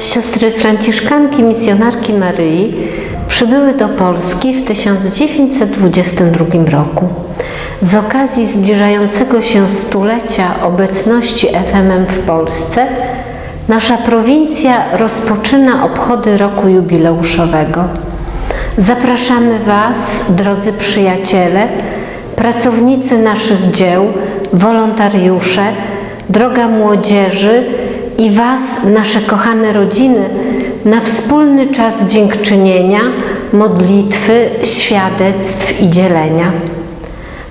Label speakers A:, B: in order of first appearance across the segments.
A: Siostry franciszkanki misjonarki Maryi przybyły do Polski w 1922 roku. Z okazji zbliżającego się stulecia obecności FMM w Polsce nasza prowincja rozpoczyna obchody roku jubileuszowego. Zapraszamy Was, drodzy przyjaciele, pracownicy naszych dzieł, wolontariusze, droga młodzieży i Was, nasze kochane rodziny, na wspólny czas dziękczynienia, modlitwy, świadectw i dzielenia.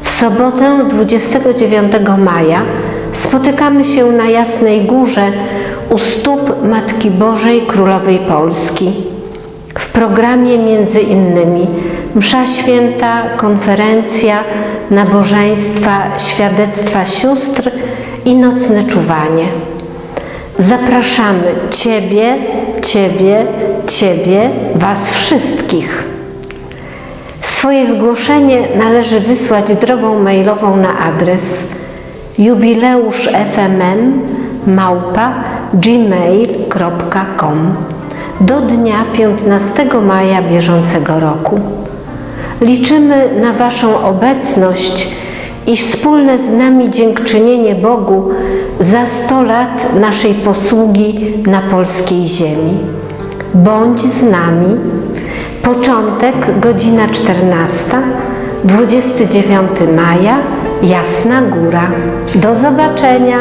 A: W sobotę 29 maja spotykamy się na Jasnej Górze u stóp Matki Bożej Królowej Polski. W programie między innymi msza święta, konferencja, nabożeństwa, świadectwa sióstr i nocne czuwanie. Zapraszamy Ciebie, Ciebie, Ciebie, Was wszystkich. Swoje zgłoszenie należy wysłać drogą mailową na adres jubileuszfmm do dnia 15 maja bieżącego roku. Liczymy na Waszą obecność i wspólne z nami dziękczynienie Bogu za 100 lat naszej posługi na polskiej ziemi. Bądź z nami. Początek godzina 14, 29 maja, Jasna Góra. Do zobaczenia.